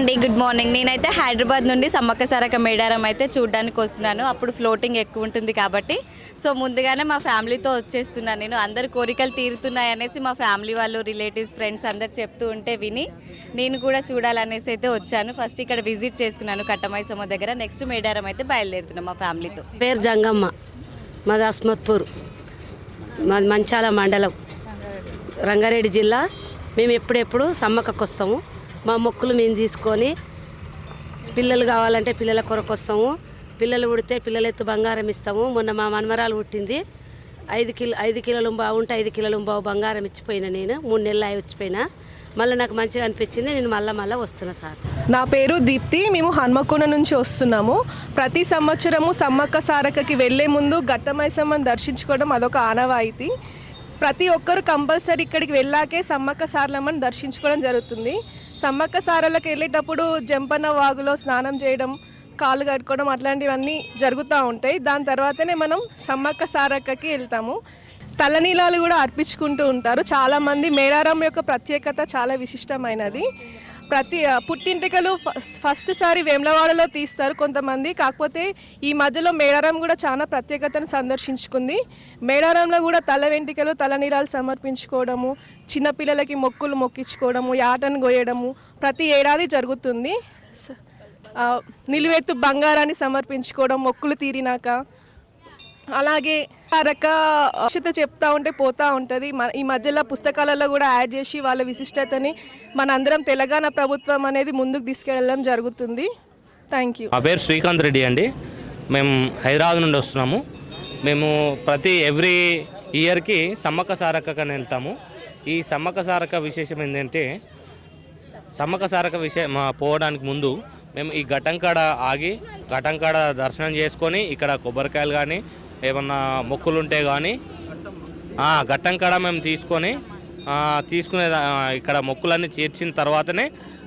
అండి. Good morning నేనైతే హైదరాబాద్ నుండి సమ్మక్క సారక మేడారం అయితే చూడడానికి వస్తున్నాను. అప్పుడు ఫ్లోటింగ్ ఎక్కువ ఉంటుంది కాబట్టి. సో ముందుగానే మా ఫ్యామిలీతో వచ్చేస్తున్నాను నేను. అందరు కోరికలు తీరుతున్నాయి అనేసి మా ఫ్యామిలీ వాళ్ళు రిలేటివ్స్ ఫ్రెండ్స్ అందరు చెప్తూ ఉంటే విని నేను కూడా చూడాలనేసి అయితే వచ్చాను. ఫస్ట్ ఇక్కడ విజిట్ చేసుకున్నాను కట్టమైసమ్మ దగ్గర. నెక్స్ట్ మేడారం అయితే బయలుదేరుతున్నాం మా ఫ్యామిలీతో. పేరు జంగమ్మ. మాది అస్మత్పూర్. మాది మంచాల మండలం. రంగారెడ్డి జిల్లా. మేము ఎప్పుడెప్పుడు సమ్మక్కకు వస్తాము మా మొక్కులు మేము తీసుకొని పిల్లలు కావాలంటే పిల్లల కొరకు వస్తాము. పిల్లలు పుడితే పిల్లలెత్తు బంగారం ఇస్తాము. మొన్న మా మనమరాలు పుట్టింది. ఐదు కిలో ఐదు కిలోలు బావు ఉంటే ఐదు కిలోలు బావు బంగారం ఇచ్చిపోయినా నేను. మూడు నెలలు అయి వచ్చిపోయినా. మళ్ళీ నాకు మంచిగా అనిపించింది. నేను మళ్ళీ మళ్ళీ వస్తున్నా సార్. నా పేరు దీప్తి. మేము హన్మకొండ నుంచి వస్తున్నాము. ప్రతి సంవత్సరము సమ్మక్క సారక్కకి వెళ్ళే ముందు ఘట్టమైసమ్మని దర్శించుకోవడం అదొక ఆనవాయితీ. ప్రతి ఒక్కరు కంపల్సరీ ఇక్కడికి వెళ్ళాకే సమ్మక్క సార్లమ్మని దర్శించుకోవడం జరుగుతుంది. సమ్మక్క సారలకు వెళ్ళేటప్పుడు జంపన్న వాగులో స్నానం చేయడం కాళ్ళు కట్టుకోవడం అట్లాంటివన్నీ జరుగుతూ ఉంటాయి. దాని తర్వాతనే మనం సమ్మక్క సారక్కకి వెళ్తాము. తలనీలాలు కూడా అర్పించుకుంటూ ఉంటారు. చాలామంది మేడారం యొక్క ప్రత్యేకత చాలా విశిష్టమైనది. ప్రతి పుట్టింటికలు ఫస్ట్ సారి వేములవాడలో తీస్తారు కొంతమంది. కాకపోతే ఈ మధ్యలో మేడారం కూడా చాలా ప్రత్యేకతను సందర్శించుకుంది. మేడారంలో కూడా తల వెంట్రుకలు తలనీరాలు సమర్పించుకోవడము చిన్నపిల్లలకి మొక్కులు మొక్కించుకోవడము యాటను గోయడము ప్రతి ఏడాది జరుగుతుంది. నిలువెత్తు బంగారాన్ని సమర్పించుకోవడం మొక్కులు తీరినాక. అలాగే ఆ రక విశిష్టత చెప్తా ఉంటే పోతా ఉంటుంది. మన ఈ మధ్యలో పుస్తకాలలో కూడా యాడ్ చేసి వాళ్ళ విశిష్టతని మనందరం తెలంగాణ ప్రభుత్వం అనేది ముందుకు తీసుకెళ్ళడం జరుగుతుంది. థ్యాంక్ యూ మా పేరు శ్రీకాంత్ రెడ్డి అండి. మేము హైదరాబాద్ నుండి వస్తున్నాము. మేము ప్రతి ఎవ్రీ ఇయర్కి సమ్మక్క సారక్కని వెళ్తాము. ఈ సమ్మక్క సారక్క విశేషం ఏంటంటే సమ్మక్క సారక విషయం మా పోవడానికి ముందు మేము ఈ ఘటంకాడ ఆగి ఘటంకాడ దర్శనం చేసుకొని ఇక్కడ కొబ్బరికాయలు కానీ ఏమన్నా మొక్కులుంటే కానీ ఘట్టం కాడ మేము తీసుకొని తీసుకునే ఇక్కడ మొక్కులన్నీ తీర్చిన తర్వాతనే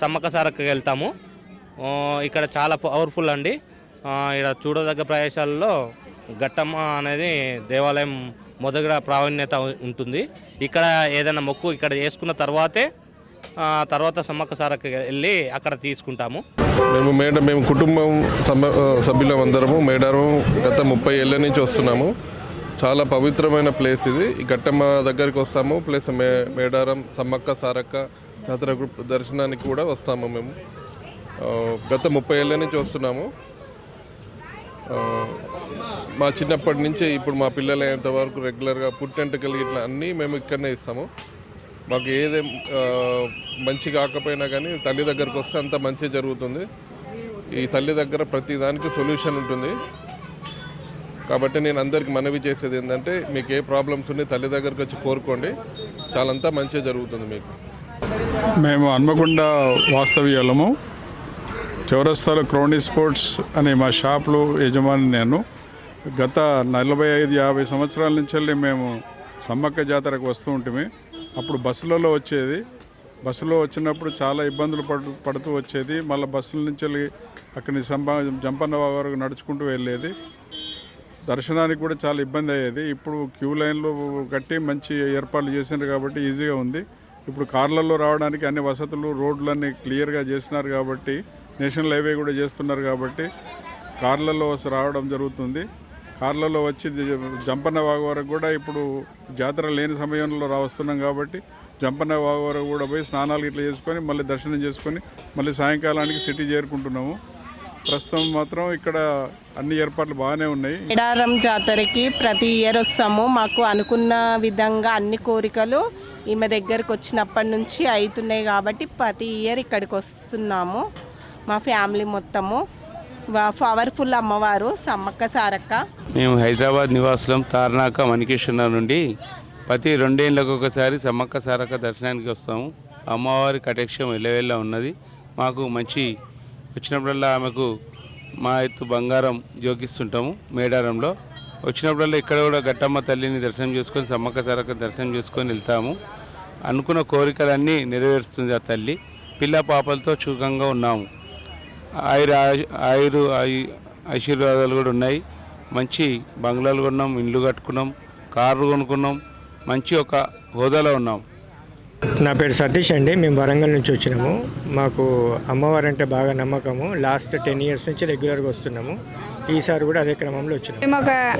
సమ్మక్క సారక్కకి వెళ్తాము ఇక్కడ చాలా పవర్ఫుల్ అండి. ఇక్కడ చూడదగ్గ ప్రదేశాలలో ఘట్టమ్మ అనేది దేవాలయం మొదట ప్రావీణ్యత ఉంటుంది. ఇక్కడ ఏదైనా మొక్కు ఇక్కడ చేసుకున్న తర్వాతే తర్వాత సమ్మక్క సారక్క వెళ్ళి అక్కడ తీసుకుంటాము. మేము మేడ మేము కుటుంబం సభ్యులం అందరము మేడారం గత ముప్పై ఏళ్ళ నుంచి వస్తున్నాము. చాలా పవిత్రమైన ప్లేస్ ఇది. ఈ ఘట్టమ్మ దగ్గరికి వస్తాము. ప్లస్ మే మేడారం సమ్మక్క సారక్క జాతర దర్శనానికి కూడా వస్తాము మేము. గత ముప్పై ఏళ్ళ నుంచి వస్తున్నాము. మా చిన్నప్పటి నుంచి ఇప్పుడు మా పిల్లలు అయ్యేంత వరకు రెగ్యులర్గా పుట్టెంటకలు ఇట్లా అన్నీ మేము ఇక్కడనే ఇస్తాము. మాకు ఏది మంచి కాకపోయినా కానీ తల్లి దగ్గరకు వస్తే అంత మంచి జరుగుతుంది. ఈ తల్లి దగ్గర ప్రతి దానికి సొల్యూషన్ ఉంటుంది. కాబట్టి నేను అందరికి మనవి చేసేది ఏంటంటే మీకు ఏ ప్రాబ్లమ్స్ ఉన్నాయి తల్లి దగ్గరకు వచ్చి కోరుకోండి. చాలంతా మంచిగా జరుగుతుంది మీకు. మేము హన్మకొండ వాస్తవ్యాలము. చౌరస్తాలో క్రౌండీ స్పోర్ట్స్ అనే మా షాప్లో యజమాని నేను. గత నలభై ఐదు యాభై సంవత్సరాల నుంచి వెళ్ళి మేము సమ్మక్క జాతరకు వస్తూ ఉంటుమే. అప్పుడు బస్సులలో వచ్చేది. బస్సులో వచ్చినప్పుడు చాలా ఇబ్బందులు పడు పడుతూ వచ్చేది. మళ్ళీ బస్సుల నుంచి వెళ్ళి అక్కడి సంపా జంపన్న వరకు నడుచుకుంటూ వెళ్ళేది. దర్శనానికి కూడా చాలా ఇబ్బంది అయ్యేది. ఇప్పుడు క్యూ లైన్లు కట్టి మంచి ఏర్పాట్లు చేసినారు కాబట్టి ఈజీగా ఉంది. ఇప్పుడు కార్లలో రావడానికి అన్ని వసతులు రోడ్లన్నీ క్లియర్గా చేసినారు కాబట్టి నేషనల్ హైవే కూడా చేస్తున్నారు కాబట్టి కార్లలో రావడం జరుగుతుంది. కార్లలో వచ్చి జ- జంపన్న వాగు వరకు కూడా ఇప్పుడు జాతర లేని సమయంలో రావస్తున్నాం కాబట్టి జంపన్న వాగు వరకు కూడా పోయి స్నానాలు ఇట్లా చేసుకొని మళ్ళీ దర్శనం చేసుకొని మళ్ళీ సాయంకాలానికి సిటీ చేరుకుంటున్నాము. ప్రస్తుతం మాత్రం ఇక్కడ అన్ని ఏర్పాట్లు బాగానే ఉన్నాయి. ఎడారం జాతరకి ప్రతి ఇయర్ వస్తాము. మాకు అనుకున్న విధంగా అన్ని కోరికలు ఈమె దగ్గరకు వచ్చినప్పటి నుంచి అవుతున్నాయి కాబట్టి ప్రతి ఇయర్ ఇక్కడికి వస్తున్నాము. మా ఫ్యామిలీ మొత్తము. పవర్ఫుల్ అమ్మవారు సమ్మక్క సారక్క. మేము హైదరాబాద్ నివాసులం తార్నాక మణికేశ్వర నుండి ప్రతి రెండేళ్ళకు ఒకసారి సమ్మక్క సారక్క దర్శనానికి వస్తాము. అమ్మవారి కటేక్షం ఎల్లవేళ్ళ ఉన్నది. మాకు మంచి వచ్చినప్పుడల్లా ఆమెకు మా ఎత్తు బంగారం జోగిస్తుంటాము మేడారంలో. వచ్చినప్పుడల్లా ఇక్కడ కూడా గట్టమ్మ తల్లిని దర్శనం చేసుకొని సమ్మక్క సారక్క దర్శనం చేసుకొని వెళ్తాము. అనుకున్న కోరికలన్నీ నెరవేరుస్తుంది ఆ తల్లి. పిల్ల పాపలతో సుఖంగా ఉన్నాము. ఆయుర ఆయురు ఆయ- ఆశీర్వాదాలు కూడా ఉన్నాయి. మంచి బంగ్లాలు కొన్నాం ఇండ్లు కట్టుకున్నాం కార్లు కొనుక్కున్నాం మంచి ఒక హోదాలో ఉన్నాం. నా పేరు సతీష్ అండి. మేము వరంగల్ నుంచి వచ్చినాము. మాకు అమ్మవారు అంటే బాగా నమ్మకము. లాస్ట్ టెన్ ఇయర్స్ నుంచి రెగ్యులర్గా వస్తున్నాము. ఈసారి కూడా అదే క్రమంలో వచ్చినాము. మేము ఒక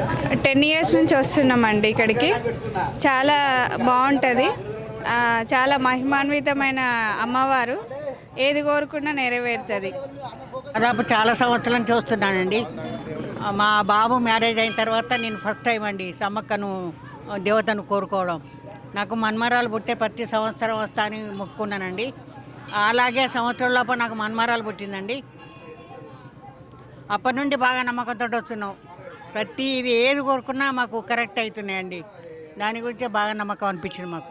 టెన్ ఇయర్స్ నుంచి వస్తున్నామండి ఇక్కడికి. చాలా బాగుంటుంది. చాలా మహిమాన్వితమైన అమ్మవారు. ఏది కోరుకున్నా నెరవేరుతుంది. దాదాపు చాలా సంవత్సరాల నుంచి వస్తున్నానండి. మా బాబు మ్యారేజ్ అయిన తర్వాత నేను ఫస్ట్ టైం అండి సమ్మక్కను దేవతను కోరుకోవడం. నాకు మన్మరాలు పుట్టే ప్రతి సంవత్సరం వస్తా అని మొక్కుకున్నానండి. అలాగే సంవత్సరం లోపల నాకు మన్మరాలు పుట్టిందండి. అప్పటి నుండి బాగా నమ్మకంతో వస్తున్నాం. ప్రతి ఇది ఏది కోరుకున్నా మాకు కరెక్ట్ అవుతున్నాయండి. దాని గురించి బాగా నమ్మకం అనిపించింది మాకు.